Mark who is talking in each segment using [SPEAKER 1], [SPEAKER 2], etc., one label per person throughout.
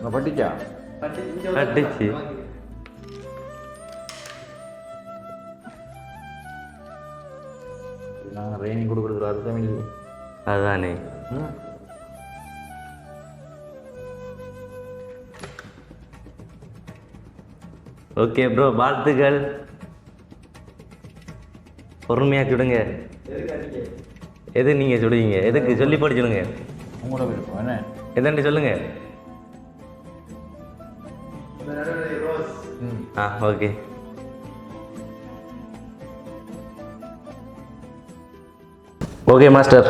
[SPEAKER 1] உங்க பட்டிச்சா
[SPEAKER 2] பட்டுச்சு
[SPEAKER 1] நாங்கள் ட்ரைனிங் கொடுக்குறது அர்த்தம் இல்லை
[SPEAKER 2] அதுதானே ஓகே ப்ரோ வாழ்த்துக்கள் பொறுமையாக சுடுங்க எது நீங்கள் சுடுவீங்க எதுக்கு சொல்லி போட்டு சொல்லுங்க
[SPEAKER 1] உங்களோட விருப்பம் என்ன
[SPEAKER 2] எதாண்டி சொல்லுங்க ஆ ஓகே. Okay master.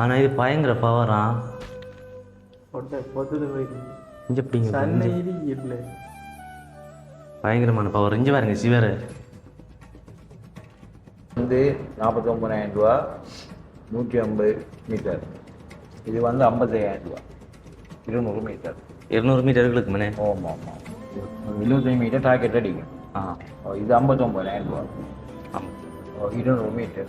[SPEAKER 2] ஆனால் இது பயங்கர பவரா. பயங்கரமான பவர் இஞ்சி பாருங்க சிவரு.
[SPEAKER 1] வந்து நாற்பத்தொம்பதாயிரம் ரூபா. நூற்றி ஐம்பது மீட்டர். இது வந்து ஐம்பத்தையாயிரம் ரூபா. இருநூறு மீட்டர்.
[SPEAKER 2] இருநூறு மீட்டர்களுக்கு மனே
[SPEAKER 1] ஆமாம் ஆமாம். இருபத்தஞ்சு மீட்டர் டாக்கெட் அடிக்கும்.
[SPEAKER 2] ஆ.
[SPEAKER 1] இது ஐம்பத்தொம்பதாயிரம் ரூபா.
[SPEAKER 2] ஆமாம்
[SPEAKER 1] இருநூறு மீட்டர்.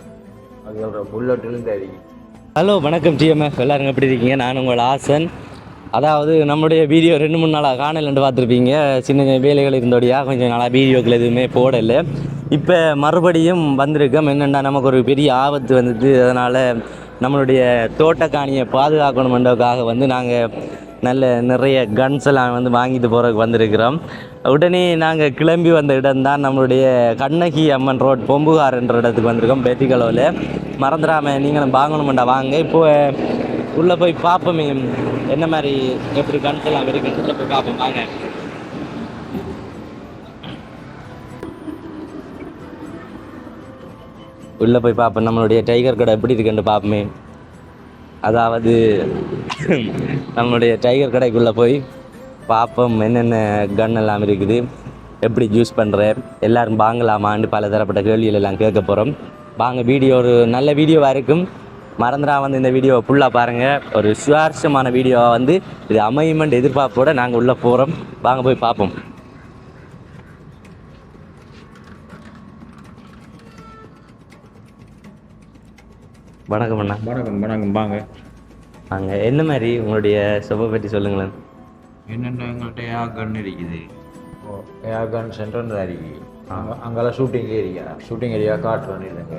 [SPEAKER 1] அதோட புல்லட்டிலிருந்து அடிக்கும்.
[SPEAKER 2] ஹலோ வணக்கம் டிஎம்எஃப் எல்லாரும் எப்படி இருக்கீங்க? நான் உங்கள் ஆசன். அதாவது நம்முடைய வீடியோ ரெண்டு மூணு நாளாக காணலன்ட்டு பார்த்துருப்பீங்க. சின்ன சின்ன வேலைகள் இருந்தோடையா கொஞ்சம் நாளாக வீடியோக்கள் எதுவுமே போடலை. இப்போ மறுபடியும் வந்திருக்கோம் என்னென்னா நமக்கு ஒரு பெரிய ஆபத்து வந்தது. அதனால் நம்மளுடைய தோட்டக்காணியை பாதுகாக்கணுமென்றதுக்காக வந்து நாங்கள் நல்ல நிறைய கன்ஸ் எல்லாம் வந்து வாங்கிட்டு போகிறதுக்கு வந்திருக்கிறோம். உடனே நாங்கள் கிளம்பி வந்த இடம்தான் நம்மளுடைய கண்ணகி அம்மன் ரோட் பொம்புகார் என்ற இடத்துக்கு வந்திருக்கோம் பெத்திகளவில் மறந்துடாமல் நீங்களும் வாங்கணுமெண்டா வாங்க. இப்போ உள்ளே போய் பார்ப்போமே என்ன மாதிரி எப்படி கன்ஸ் எல்லாம் இருக்குன்னு உள்ளே போய் பார்ப்போம். வாங்க. உள்ளே போய் பார்ப்போம் நம்மளுடைய டைகர் கடை எப்படி இருக்குன்னு பார்ப்போமே அதாவது நம்மளுடைய டைகர் கடைக்குள்ளே போய் பார்ப்போம் என்னென்ன கன் எல்லாம் இருக்குது எப்படி யூஸ் பண்ணுற எல்லோரும் வாங்கலாமான்னு பல தரப்பட்ட கேள்விகள் எல்லாம் கேட்க போகிறோம் வாங்க வீடியோ ஒரு நல்ல வீடியோவாக இருக்கும். மறந்துடா வந்து இந்த வீடியோவை ஃபுல்லாக பாருங்கள் ஒரு சுவாரஸ்யமான வீடியோவாக வந்து இது அமையுமெண்ட் எதிர்பார்ப்போடு நாங்கள் உள்ளே போகிறோம் வாங்க போய் பார்ப்போம் வணக்கம் அண்ணா.
[SPEAKER 1] வணக்கம் வணக்கம். வாங்க.
[SPEAKER 2] வாங்க. என்ன மாதிரி உங்களுடைய சொப்பை பற்றி சொல்லுங்களேன்.
[SPEAKER 1] என்னென்ன எங்கள்கிட்ட ஏர் கன் இருக்குது? ஓ ஏர் கன் சென்டர் இருக்கு. அங்கே அங்கெல்லாம் ஷூட்டிங் ஏரியா. ஷூட்டிங் ஏரியா காட்டுறோம் இல்லைங்க.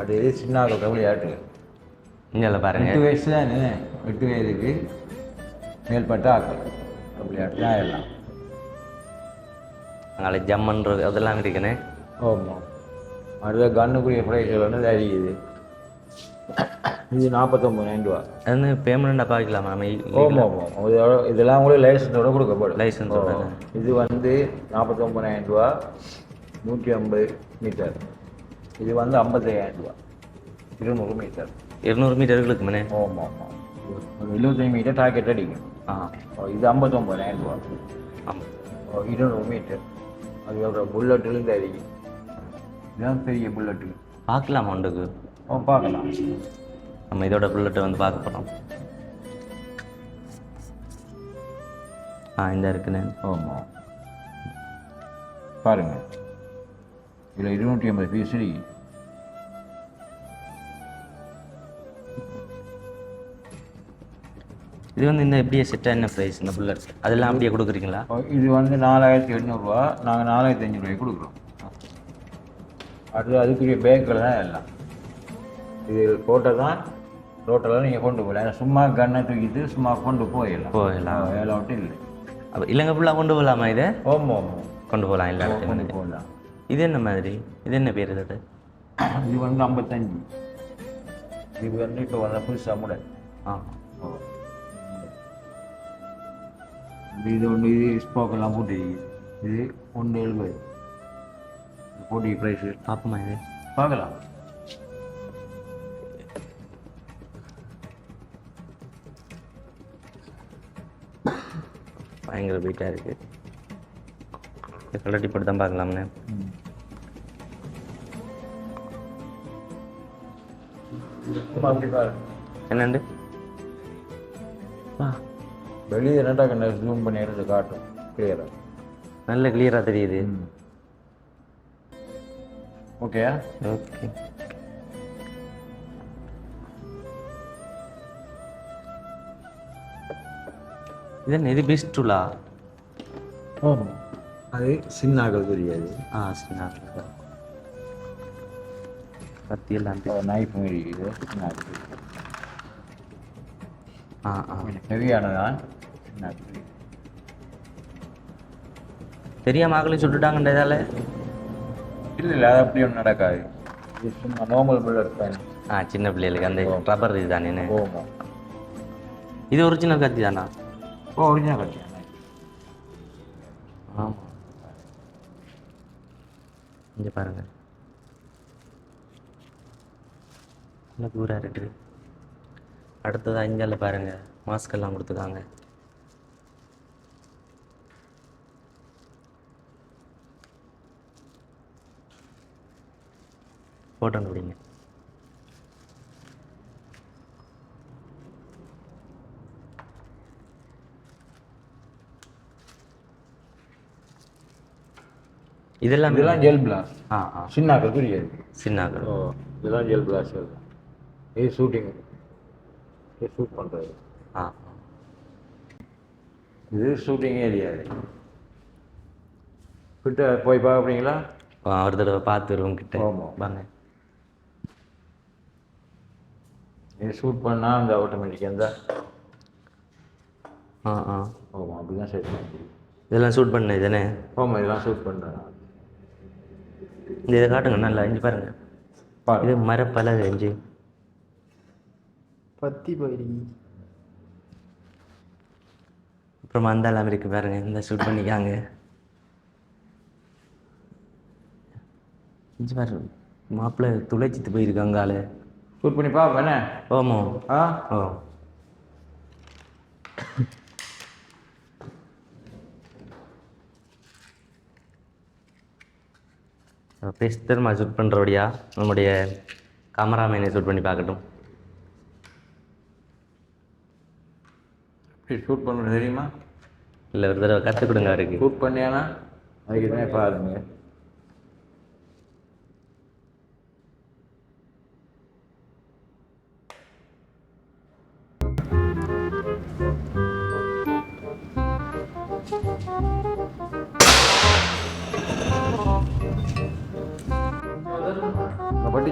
[SPEAKER 1] அது இது சின்ன விளையாட்டு
[SPEAKER 2] இங்கே பாருங்க.
[SPEAKER 1] எட்டு வயசு தானே? எட்டு வயதுக்கு மேல்பட்ட ஆக்கள் விளையாட்டு தான் எல்லாம்.
[SPEAKER 2] அங்கே ஜம்மன்றது அதெல்லாம் இருக்குண்ணே
[SPEAKER 1] ஆமாம் அடுத்த கன்னுக்குரிய ப்ரைஸ் வந்து அறியுது இது நாற்பத்தொம்பதாயிரம் ரூபா
[SPEAKER 2] அது பேமெண்ட்டாக பார்க்கலாமா நம்ம
[SPEAKER 1] ஆமாம் ஆமாம் இதோட இதெல்லாம் உங்களுக்கு லைசன்ஸோட கொடுக்கப்படும்
[SPEAKER 2] லைசன்ஸ்
[SPEAKER 1] ஓ, இது வந்து நாற்பத்தொம்பதாயிரம் ரூபா நூற்றி ஐம்பது மீட்டர் இது வந்து ஐம்பத்தையாயிரம் ரூபா. இருநூறு மீட்டர்
[SPEAKER 2] இருநூறு மீட்டர்களுக்கு மனே
[SPEAKER 1] ஆமாம் ஆமாம் ஒரு எழுபத்தஞ்சு மீட்டர் டாக்கெட் அடிக்கும்.
[SPEAKER 2] ஆ.
[SPEAKER 1] இது ஐம்பத்தொம்பதாயிரம் ரூபா
[SPEAKER 2] ஆமாம்
[SPEAKER 1] இருநூறு மீட்டர் அதோட புல்லட்டிலிருந்து அடிக்கும். இதுதான் பெரிய புல்லட்டு
[SPEAKER 2] பார்க்கலாமா உண்டுக்கு?
[SPEAKER 1] பார்க்கலாம்.
[SPEAKER 2] நம்ம இதோட புல்லட்டை வந்து பார்க்க போகிறோம் ஆ இந்த இருக்குண்ணே
[SPEAKER 1] ஆமாம் பாருங்க. இதில் இருநூற்றி ஐம்பது பீஸ் இருக்கு
[SPEAKER 2] இது வந்து இந்த எப்படியே செட்டாக என்ன ப்ரைஸ் இந்த புல்லட் அதெல்லாம் அப்படியே கொடுக்குறீங்களா?
[SPEAKER 1] இது வந்து நாலாயிரத்தி எண்ணூறுரூவா நாங்கள் நாலாயிரத்தி அஞ்சூறுரூவாய்க்கு கொடுக்குறோம். அது அதுக்குரிய பேக்கில் தான் எல்லாம். இது போட்டால் தான் ரோட்டெல்லாம் நீங்கள் கொண்டு போகலாம் சும்மா கன்னை தூக்கிட்டு சும்மா கொண்டு போயிடலாம்.
[SPEAKER 2] போயிடலாம்.
[SPEAKER 1] வேலை விட்டு இல்லை.
[SPEAKER 2] அப்போ இல்லைங்க ஃபுல்லாக கொண்டு போகலாமா இதை?
[SPEAKER 1] ஓமோ ஓமோ
[SPEAKER 2] கொண்டு போகலாம் இல்லை
[SPEAKER 1] கொண்டு போகலாம்.
[SPEAKER 2] இது என்ன மாதிரி? இது என்ன பேர் இது?
[SPEAKER 1] இது வந்து ஐம்பத்தஞ்சு. இது வந்து இப்போ வந்த புதுசாக முடை
[SPEAKER 2] ஆ.
[SPEAKER 1] இது ஒன்று இது ஸ்போக்கெல்லாம் போட்டு இது ஒன்று எழுபது. போட்டி ப்ரைஸு
[SPEAKER 2] பார்ப்போமா இது?
[SPEAKER 1] பார்க்கலாம்.
[SPEAKER 2] பயங்கர வெயிட்டாக இருக்குது கலட்டி போட்டு தான் பார்க்கலாம்ண்ணே
[SPEAKER 1] அப்படி பாரு
[SPEAKER 2] என்னண்டு?
[SPEAKER 1] வெளியே என்னடா கண்ண ஜூம் பண்ணி எடுத்து காட்டும். கிளியராக
[SPEAKER 2] நல்ல கிளியராக தெரியுது.
[SPEAKER 1] ஓகேயா
[SPEAKER 2] ஓகே இது என்ன இது பெஸ்ட்டுலா
[SPEAKER 1] ஆமாம் அது சின்னாக்கள் தெரியாது.
[SPEAKER 2] ஆ சரி கத்தி எல்லாம்
[SPEAKER 1] நைஃபும் இருக்குது சின்னாக்கள்.
[SPEAKER 2] ஆ ஆ.
[SPEAKER 1] ஹெவியானதான் சின்னாக்கள்.
[SPEAKER 2] தெரியாம ஆக்களை சுட்டுட்டாங்கன்ற இதால?
[SPEAKER 1] இல்லை இல்லை அது அப்படி ஒன்றும் நடக்காது. இது சும்மா நார்மல் புல்லட் பேன்
[SPEAKER 2] ஆ சின்ன பிள்ளைகளுக்கு அந்த ரப்பர் இது தானே இது ஒரிஜினல் கத்தி தானா?
[SPEAKER 1] ஓ ஒரிஜினல் கட்டியா
[SPEAKER 2] ஆமாம் இங்கே பாருங்கள் நல்ல தூரம் இருக்குது அடுத்ததாக இங்கே பாருங்க. மாஸ்க் எல்லாம் கொடுத்துருக்காங்க. ஃபோட்டோ பிடிங்க இதெல்லாம்
[SPEAKER 1] இதெல்லாம் ஜெல் பிளாஸ்
[SPEAKER 2] ஆ ஆ.
[SPEAKER 1] சின்னாக்கள் தெரியாது
[SPEAKER 2] சின்னாக்கள்.
[SPEAKER 1] ஓ இதெல்லாம் ஜெல் பிளாஸ் இது ஷூட்டிங் இது ஷூட் பண்ணுறது
[SPEAKER 2] ஆ.
[SPEAKER 1] இது ஷூட்டிங்கே தெரியாது கிட்ட போய் பார்க்குறீங்களா?
[SPEAKER 2] ஒரு தடவை பார்த்துருவோம் கிட்ட. வாங்க.
[SPEAKER 1] இது ஷூட் பண்ணால் அந்த ஆட்டோமேட்டிக் அந்த.
[SPEAKER 2] ஆ ஆ.
[SPEAKER 1] ஆமாம் அப்படி தான் செட் பண்ணி.
[SPEAKER 2] இதெல்லாம் ஷூட் பண்ண இதுதானே
[SPEAKER 1] ஆமாம் இதெல்லாம் ஷூட் பண்ணுறேன்
[SPEAKER 2] இந்த இதை காட்டுங்க நல்லா இஞ்சி பாருங்க.
[SPEAKER 1] பாரு
[SPEAKER 2] இது மரப்பலகை இஞ்சி.
[SPEAKER 3] பத்தி போயிரி
[SPEAKER 2] அப்புறமா அந்த எல்லாம் பாருங்க இந்த ஷூட் பண்ணிக்காங்க இஞ்சி பாருங்க மாப்பிள்ளை துளைச்சிட்டு போயிருக்காங்க ஆளு.
[SPEAKER 1] ஷூட் பண்ணி பார்ப்பேன் என்ன?
[SPEAKER 2] ஓமோ.
[SPEAKER 1] ஆ?
[SPEAKER 2] ஓ. பெஸ்டர்மா ஷூட் பண்ணுறபடியா நம்முடைய கேமராமேனை ஷூட் பண்ணி பார்க்கட்டும்.
[SPEAKER 1] இப்படி ஷூட் பண்ணுறது தெரியுமா?
[SPEAKER 2] இல்லை ஒரு தடவை கற்றுக் கொடுங்க அவருக்கு.
[SPEAKER 1] ஷூட் பண்ணியானா? அதுக்கு பாருங்க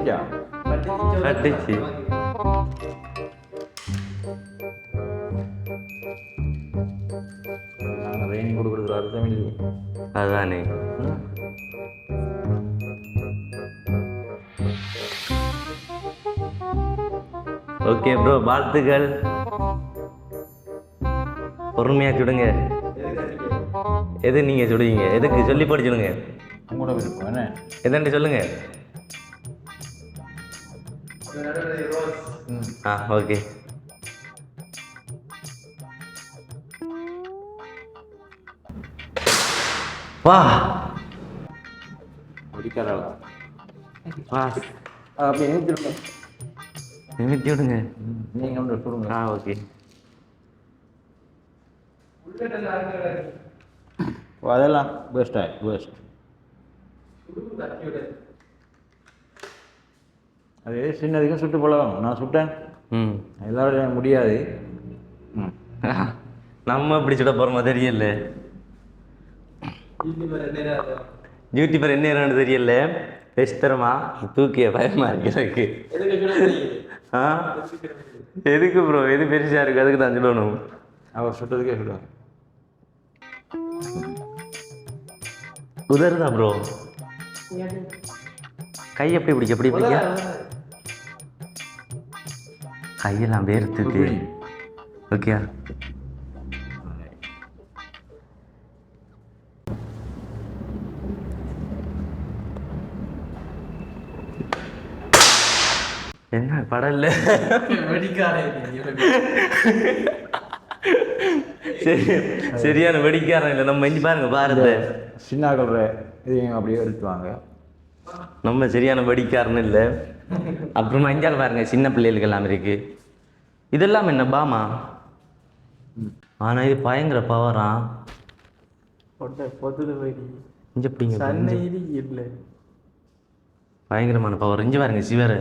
[SPEAKER 1] பட்டிச்சா
[SPEAKER 2] கட்டுச்சு
[SPEAKER 1] நாங்கள் கொடுக்குறது அர்த்தம் இல்லையே
[SPEAKER 2] அதானே. ஓகே ப்ரோ வாழ்த்துக்கள் பொறுமையா சுடுங்க எது நீங்க சுடுவீங்க எதுக்கு சொல்லி படிச்சுடுங்க
[SPEAKER 1] உங்களோட விருப்பம் என்ன
[SPEAKER 2] எதன்ட்டு சொல்லுங்க
[SPEAKER 1] ம்
[SPEAKER 2] ஆ ஓகே. வா.
[SPEAKER 1] அப்படி நிறுத்திடுங்க
[SPEAKER 2] நிமித்தி விடுங்க.
[SPEAKER 1] நீங்கள் ஒன்று சொல்லுங்க
[SPEAKER 2] ஆ ஓகே.
[SPEAKER 1] அதெல்லாம் பெஸ்டா பெஸ்ட் அது சின்னதுக்கும் சுட்டு பழகம் நான் சுட்டேன்.
[SPEAKER 2] ம்.
[SPEAKER 1] எல்லாரும் முடியாது. ம்.
[SPEAKER 2] நம்ம இப்படி சுட போகிறோமா தெரியல. யூடியூபர் என்ன நேரம்னு தெரியல. பெஸ்தரமா தூக்கிய பயமா இருக்கு எனக்கு. ஆ? எதுக்கு ப்ரோ எது பெருசா இருக்கு? அதுக்கு தான் சொல்லணும்.
[SPEAKER 1] அவர் சுட்டதுக்கே சுடுவாங்க
[SPEAKER 2] உதறுதா ப்ரோ கை எப்படி பிடிக்க எப்படி பிடிக்க கையெல்லாம் வேர்த்துது. ஓகே என்ன படம் இல்லை சரி சரியான வெடிக்காரன் இல்லை. நம்ம இஞ்சி பாருங்க பாரத.
[SPEAKER 1] சின்னாக்கள் இதையும் அப்படியே எடுத்துவாங்க
[SPEAKER 2] நம்ம சரியான வெடிக்காரன் இல்லை. அப்புறமா இஞ்சால் பாருங்க சின்ன பிள்ளைகளுக்கு எல்லாம் இருக்கு. இதெல்லாம் என்ன பாமா? ஆனா இது பயங்கர பவரா பயங்கரமான பவர் இஞ்சி பாருங்க சிவர்.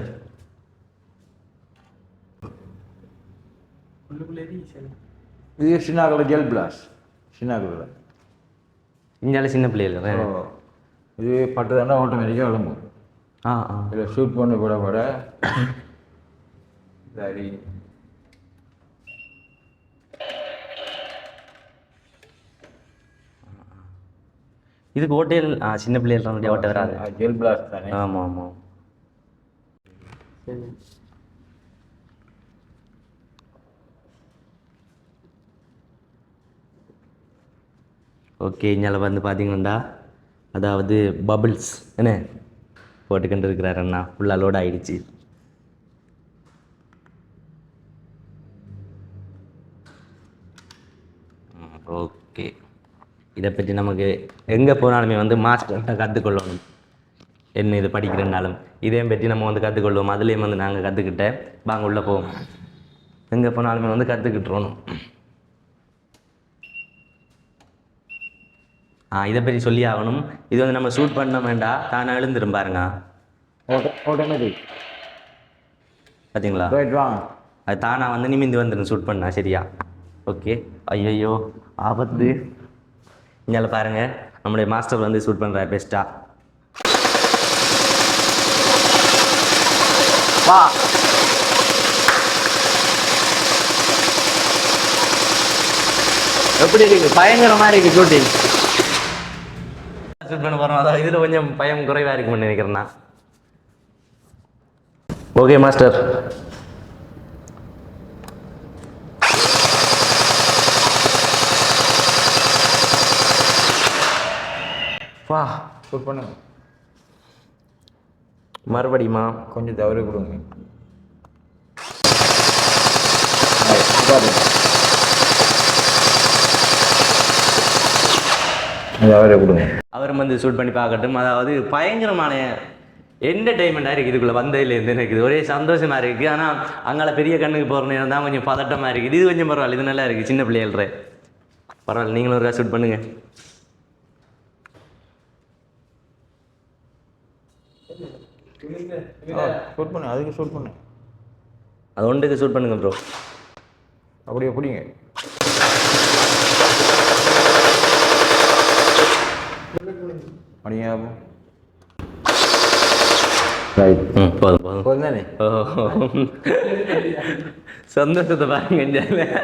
[SPEAKER 1] இது சின்னாக்கில் ஜெல் பிளாஸ் சின்னாக்கில்
[SPEAKER 2] இஞ்சால சின்ன பிள்ளைகள்
[SPEAKER 1] இது பட்டு தாண்டா ஆட்டோமேட்டிக்காக விளம்பும். இதில் ஷூட் பண்ணி போட போட சரி.
[SPEAKER 2] இதுக்கு ஓட்டையில் ஆ சின்ன பிள்ளைகள் ஓட்ட வராது.
[SPEAKER 1] ஜெல் பிளாஸ் தானே?
[SPEAKER 2] ஆமாம் ஆமாம் ஓகே இங்கே வந்து பார்த்தீங்கன்னா அதாவது பபிள்ஸ் என்ன? போட்டுக்கிட்டு இருக்கிறார் அண்ணா ஃபுல்லாக லோட் ஆகிடுச்சு ஓகே. இதை பற்றி நமக்கு எங்கே போனாலுமே வந்து மாஸ்டர்கிட்ட கற்றுக்கொள்ளணும் என்ன இது படிக்கிறனாலும் இதையும் பற்றி நம்ம வந்து கற்றுக்கொள்வோம் அதுலேயும் வந்து நாங்கள் கற்றுக்கிட்டேன் வாங்க உள்ளே போவோம். எங்கே போனாலுமே வந்து கற்றுக்கிட்டுறணும் இதை பற்றி சொல்லி ஆகணும் இது வந்து நம்ம ஷூட் பண்ண வேண்டாம் தானே எழுந்துரும் பாருங்க.
[SPEAKER 1] ஆட்டோமேட்டிக்
[SPEAKER 2] பார்த்தீங்களா அது தானா வந்து நிமிந்து வந்துடும் ஷூட் பண்ணா சரியா? ஓகே. ஐயையோ ஆபத்து. இங்கே பாருங்க. நம்மளுடைய மாஸ்டர் வந்து ஷூட் பண்ணுறாரு பெஸ்ட்டாக வா. எப்படி இருக்கு? பயங்கரமா இருக்கு ஷூட்டிங் ஷூட் பண்ண போகிறோம் அதான் இதில் கொஞ்சம் பயம் குறைவாக இருக்கும்னு நினைக்கிறேன் நான். ஓகே மாஸ்டர் வா.
[SPEAKER 1] ஷூட் பண்ணுங்க.
[SPEAKER 2] மறுபடியுமா
[SPEAKER 1] கொஞ்சம் தவறி கொடுங்க. தவறி கொடுங்க.
[SPEAKER 2] அவரும் வந்து ஷூட் பண்ணி பார்க்கட்டும். அதாவது பயங்கரமான என்டர்டைன்மெண்ட்டாக இருக்குது இதுக்குள்ளே. வந்ததுலேருந்து எனக்கு இது ஒரே சந்தோஷமாக இருக்குது ஆனால் அங்கால பெரிய கண்ணுக்கு போகிற நேரம் தான் கொஞ்சம் பதட்டமாக இருக்குது இது கொஞ்சம் பரவாயில்ல. இது நல்லா இருக்குது சின்ன பிள்ளைகள்ற. பரவாயில்ல. நீங்களும் ஒரு ஷூட் பண்ணுங்கள்
[SPEAKER 1] ஷூட் பண்ணு. அதுக்கு ஷூட் பண்ணு.
[SPEAKER 2] அது ஒன்றுக்கு ஷூட் பண்ணுங்க ப்ரோ
[SPEAKER 1] அப்படியே பிடிங்க. மணியா ரைட்
[SPEAKER 2] ம் போதும் போதும்
[SPEAKER 1] போதும் தானே
[SPEAKER 2] ஓ சந்தோஷத்தை பாருங்க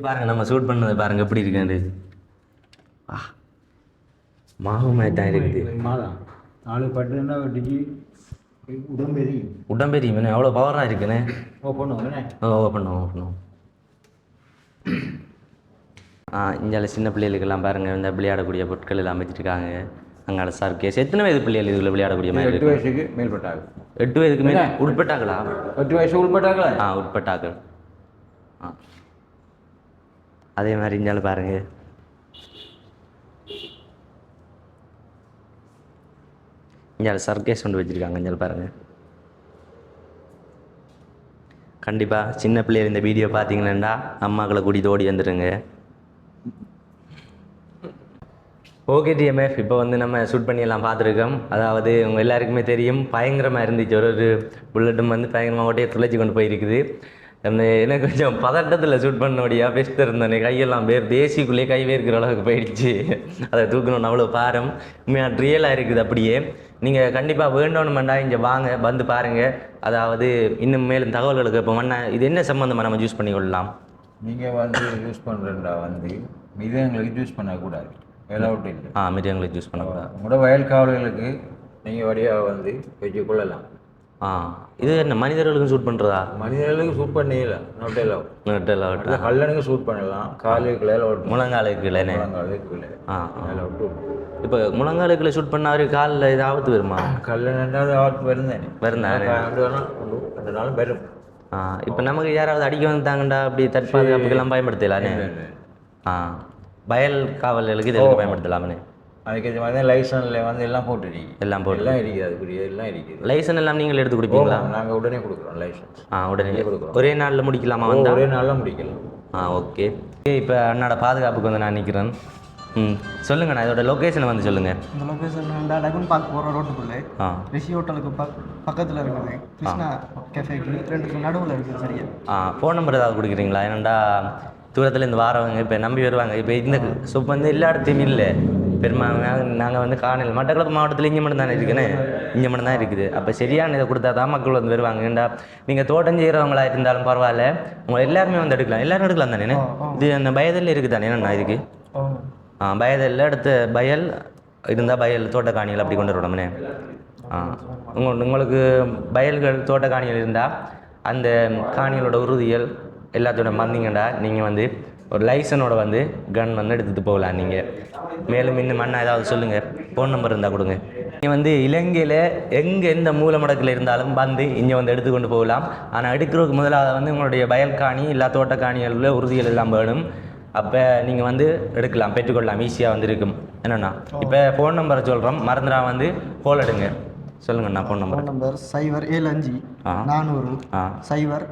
[SPEAKER 2] பாருங்க நம்ம ஷூட் பண்ணதை பாருங்க எப்படி இருக்காது ஆ மாவு தான் இருக்குது
[SPEAKER 1] மாதம் நாலு பட்டுன்னா வெட்டிக்கு உடம்பு எரியும்
[SPEAKER 2] உடம்பெரியும் எவ்வளோ பவராக இருக்குண்ணே
[SPEAKER 1] ஓ பண்ணுவோம்
[SPEAKER 2] ஓ பண்ணுவோம் பண்ணுவோம் இந்தியாவில் சின்ன பிள்ளைகளுக்கெல்லாம் பாருங்கள் இந்த விளையாடக்கூடிய பொருட்கள் எல்லாம் வச்சுருக்காங்க அங்கால சர்க்கேஸ் எத்தனை வயது பிள்ளைகள் இதில் விளையாடக்கூடிய மாதிரி
[SPEAKER 1] எட்டு வயசுக்கு மேல்பட்டாங்க
[SPEAKER 2] எட்டு வயதுக்கு மேலே உட்பட்டாங்களா
[SPEAKER 1] எட்டு வயசு உள்பட்டாங்களா
[SPEAKER 2] ஆ உட்பட்டாக்கள் ஆ. அதே மாதிரி இந்தியாவில் பாருங்க. இந்தியாவில் சர்க்கேஸ் கொண்டு வச்சுருக்காங்க இந்தியாவில் பாருங்க. கண்டிப்பாக சின்ன பிள்ளைகள் இந்த வீடியோ பார்த்தீங்கன்னா அம்மாக்களை கூட்டிகிட்டு ஓடி வந்துடுங்க ஓகே டிஎம்எஃப் இப்போ வந்து நம்ம ஷூட் பண்ணி எல்லாம் பார்த்துருக்கோம். அதாவது உங்கள் எல்லாருக்குமே தெரியும் பயங்கரமாக இருந்துச்சு. ஒரு ஒரு புல்லட்டும் வந்து பயங்கரமாக ஓட்டையை துளைச்சி கொண்டு போயிருக்குது. அந்த எனக்கு கொஞ்சம் பதட்டத்தில் ஷூட் பண்ணோடியா பெஸ்ட் இருந்தேன் கையெல்லாம் பேர் தேசிக்குள்ளேயே கை வேர்க்கிற அளவுக்கு போயிடுச்சு. அதை தூக்கணும்னு அவ்வளோ பாரம். உண்மையாக ரியலாக இருக்குது அப்படியே. நீங்கள் கண்டிப்பாக வேண்டோன்னு இங்கே வாங்க வந்து பாருங்கள் அதாவது இன்னும் மேலும் தகவல்களுக்கு இப்போ மண்ண இது என்ன சம்மந்தமாக நம்ம யூஸ் பண்ணிக்கொள்ளலாம்?
[SPEAKER 1] நீங்கள் வந்து யூஸ் பண்ணுறா வந்து. மிருகங்களுக்கு யூஸ் பண்ணக்கூடாது. எலவுட் இல்லை
[SPEAKER 2] ஆ மிருகங்களுக்கு யூஸ் பண்ணக்கூடாது
[SPEAKER 1] உங்களோட வயல் காவல்களுக்கு நீங்கள் வழியாக வந்து வச்சு கொள்ளலாம்.
[SPEAKER 2] ஆ இது என்ன மனிதர்களுக்கும் ஷூட் பண்ணுறதா
[SPEAKER 1] மனிதர்களுக்கு சூட் பண்ணிடலாம் நோட் எல்லாம்
[SPEAKER 2] நெட்டில்
[SPEAKER 1] இல்லை கல்லனுக்கு சூட் பண்ணலாம். காலுக்குள்ள எலவுட்
[SPEAKER 2] முழங்காலுக்கு இல்லைண்ணே
[SPEAKER 1] முழங்காலுக்குள்ள
[SPEAKER 2] ஆ
[SPEAKER 1] எலவுட்
[SPEAKER 2] இப்போ முழங்காலுக்குள்ள ஷூட் பண்ணாரு காலில் இது ஆபத்து வருமா
[SPEAKER 1] கல்லன் ஆட்டு வருந்தேன்
[SPEAKER 2] வருந்தானே
[SPEAKER 1] ரெண்டு நாளும் வரும்.
[SPEAKER 2] ஆ இப்போ நமக்கு யாராவது அடிக்க வந்தாங்கண்டா அப்படி தற்பாதுகாப்புக்கெல்லாம் பயன்படுத்தலானே? ஆ. வயல் காவலர்களுக்கு இதெல்லாம் பயன்படுத்தலாமே
[SPEAKER 1] அதுக்கு இது மாதிரி லைசன்ஸில் வந்து எல்லாம் போட்டுருக்கீங்க.
[SPEAKER 2] எல்லாம் போட்டு
[SPEAKER 1] எல்லாம் இருக்குது அதுக்குரிய எல்லாம் இருக்குது.
[SPEAKER 2] லைசன் எல்லாம் நீங்கள் எடுத்து கொடுப்பீங்களா?
[SPEAKER 1] நாங்கள் உடனே கொடுக்குறோம் லைசன்ஸ்.
[SPEAKER 2] ஆ உடனே. ஒரே நாளில் முடிக்கலாமா வந்தா?
[SPEAKER 1] ஒரே நாளில் முடிக்கலாம்.
[SPEAKER 2] ஆ ஓகே. இப்போ அண்ணாட பாதுகாப்புக்கு வந்து நான் நிற்கிறேன் ம் சொல்லுங்கண்ணா இதோட லொக்கேஷனை வந்து சொல்லுங்கள்
[SPEAKER 3] இந்த லொக்கேஷன் வந்து லகுன் பார்க் போகிற ரோட்டுக்குள்ளே
[SPEAKER 2] ஆ.
[SPEAKER 3] ரிஷி ஹோட்டலுக்கு பக் பக்கத்தில் இருக்குது. கிருஷ்ணா கேஃபேக்கு ரெண்டுக்கு நடுவில் இருக்குது சரியா?
[SPEAKER 2] ஆ ஃபோன் நம்பர் ஏதாவது கொடுக்குறீங்களா? ஏன்னாண்டா தூரத்தில் இருந்து வாரவங்க இப்போ நம்பி வருவாங்க. இப்போ இந்த சோப் வந்து எல்லா இடத்தையும் இல்லை. பெரும்பாலும் நாங்கள் வந்து காணல். மட்டக்களப்பு மாவட்டத்தில் இங்கே மட்டும் தானே இருக்குன்னு? இங்கே மட்டும் தான் இருக்குது. அப்போ சரியான இதை கொடுத்தா தான் மக்கள் வந்து வருவாங்க. ஏன்டா நீங்கள் தோட்டம் செய்கிறவங்களா இருந்தாலும் பரவாயில்ல. உங்களை எல்லாருமே வந்து எடுக்கலாம். எல்லாரும் எடுக்கலாம் தானே? இது அந்த பயதில் இருக்குது தானே? என்னண்ணா இதுக்கு? ஆ பயதில் அடுத்து பயல் இருந்தால் பயல் தோட்டக்காணிகள் அப்படி கொண்டு வரணும்னே. ஆ உங்க உங்களுக்கு வயல்கள் தோட்டக்காணிகள் இருந்தால் அந்த காணிகளோட உறுதிகள் எல்லாத்தோட வந்தீங்கடா நீங்கள் வந்து ஒரு லைசனோட வந்து கன் வந்து எடுத்துகிட்டு போகலாம் நீங்கள் மேலும் இன்னும் மண்ணா ஏதாவது சொல்லுங்கள் ஃபோன் நம்பர் இருந்தால் கொடுங்க. நீங்கள் வந்து இலங்கையில் எங்கே எந்த மூல முடக்கில் இருந்தாலும் வந்து இங்கே வந்து எடுத்துக்கொண்டு போகலாம். ஆனால் எடுக்கிறதுக்கு முதலாவது வந்து உங்களுடைய வயல் காணி இல்லை தோட்டக்காணிகளில் உறுதிகள் எல்லாம் வேணும். அப்போ நீங்கள் வந்து எடுக்கலாம் பெற்றுக்கொள்ளலாம் ஈஸியாக வந்து இருக்கும் என்னண்ணா இப்போ ஃபோன் நம்பரை சொல்கிறோம் மறந்துடா வந்து கோல் எடுங்க. சொல்லுங்கண்ணா ஃபோன் நம்பர்
[SPEAKER 3] நம்பர் சைபர் ஏழு அஞ்சு. நானூறு
[SPEAKER 2] ஆ.
[SPEAKER 3] சைபர்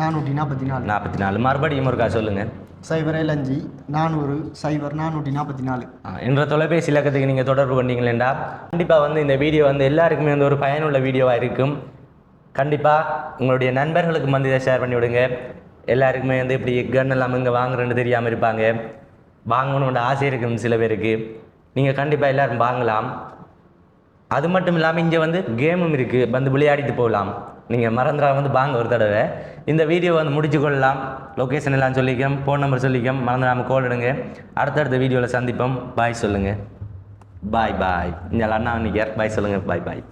[SPEAKER 3] நானூற்றி நாற்பத்தி நாலு.
[SPEAKER 2] நாற்பத்தி நாலு. மறுபடியும் ஒருக்கா சொல்லுங்கள்
[SPEAKER 3] சைபர் ஏழு அஞ்சு நானூறு சைபர் நானூற்றி நாற்பத்தி நாலு.
[SPEAKER 2] என்ற தொலைபேசி இலக்கத்துக்கு நீங்கள் தொடர்பு கொண்டீங்களேண்டா? கண்டிப்பாக வந்து இந்த வீடியோ வந்து எல்லாருக்குமே வந்து ஒரு பயனுள்ள வீடியோவாக இருக்கும். கண்டிப்பாக உங்களுடைய நண்பர்களுக்கு வந்து இதை ஷேர் பண்ணி விடுங்க. எல்லாருக்குமே வந்து இப்படி கன் எல்லாம் இங்கே வாங்குறேன்னு தெரியாமல் இருப்பாங்க. வாங்கணுன்ற ஆசை இருக்கும் சில பேருக்கு. நீங்கள் கண்டிப்பாக எல்லாரும் வாங்கலாம். அது மட்டும் இல்லாமல் இங்கே வந்து கேமும் இருக்குது வந்து விளையாடிட்டு போகலாம். நீங்கள் மறந்துடா வந்து வாங்க ஒரு தடவை. இந்த வீடியோ வந்து முடிச்சு கொள்ளலாம். லொக்கேஷன் எல்லாம் சொல்லிக்கோம் ஃபோன் நம்பர் சொல்லிக்கோம் மறந்துடாமல் கால் எடுங்க. அடுத்தடுத்த வீடியோவில் சந்திப்போம். பாய் சொல்லுங்கள் பாய் பாய் இந்த அண்ணா இன்னைக்கு பாய் சொல்லுங்கள் பாய் பாய்